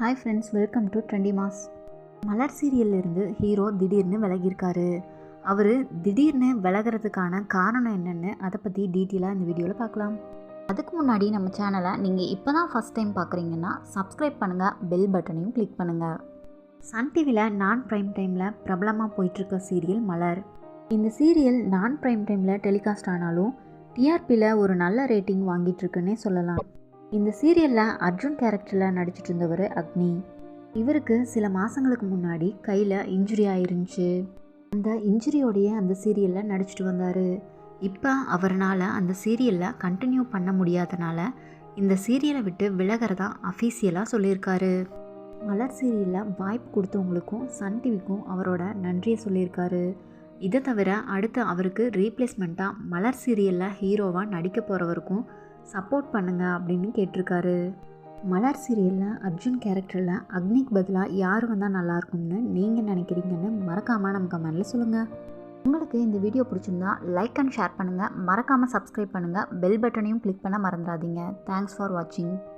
Hi friends welcome to trendy mass Malar சீரியல்லேருந்து hero திடீர்னு விலகியிருக்காரு. அவர் திடீர்னு விலகிறதுக்கான காரணம் என்னென்னு அதை பற்றி டீட்டெயிலாக இந்த வீடியோவில் பார்க்கலாம். அதுக்கு முன்னாடி நம்ம சேனலை நீங்கள் இப்போ தான் ஃபஸ்ட் டைம் பார்க்குறீங்கன்னா சப்ஸ்கிரைப் பண்ணுங்கள் பெல் பட்டனையும் கிளிக் பண்ணுங்கள் சன் டிவியில் நான் ப்ரைம் டைமில் பிரபலமாக போயிட்டுருக்க சீரியல் மலர். இந்த சீரியல் நான் ப்ரைம் டைமில் டெலிகாஸ்ட் ஆனாலும் டிஆர்பியில் ஒரு நல்ல ரேட்டிங் வாங்கிட்டுருக்குன்னே சொல்லலாம். இந்த சீரியலில் அர்ஜுன் கேரக்டரில் நடிச்சிட்டு இருந்தவர் அக்னி. இவருக்கு சில மாதங்களுக்கு முன்னாடி கையில் இன்ஜுரி ஆயிருந்துச்சு. அந்த இன்ஜுரியோடைய அந்த சீரியலில் நடிச்சிட்டு வந்தார். இப்போ அவரால் அந்த சீரியலில் கண்டினியூ பண்ண முடியாதனால இந்த சீரியலை விட்டு விலகிறதா அஃபீஷியலாக சொல்லியிருக்காரு. மலர் சீரியலில் வாய்ப்பு கொடுத்தவங்களுக்கும் சன் டிவிக்கும் அவரோட நன்றியை சொல்லியிருக்காரு. இதை தவிர அடுத்து அவருக்கு ரீப்ளேஸ்மெண்ட்டாக மலர் சீரியலில் ஹீரோவாக நடிக்க போகிறவருக்கும் சப்போர்ட் பண்ணுங்க அப்படின்னு கேட்டிருக்காரு. மலர் சீரியலில் அர்ஜுன் கேரக்டரில் அக்னிக்கு பதிலாக யார் வந்தால் நல்லாயிருக்கும்னு நீங்கள் நினைக்கிறீங்கன்னு மறக்காமல் நம்ம கமெண்டில் சொல்லுங்கள் உங்களுக்கு இந்த வீடியோ பிடிச்சிருந்தா லைக் அண்ட் ஷேர் பண்ணுங்கள் மறக்காமல் சப்ஸ்கிரைப் பண்ணுங்கள் பெல் பட்டனையும் கிளிக் பண்ண மறந்துடாதீங்க. தேங்க்ஸ் ஃபார் வாட்சிங்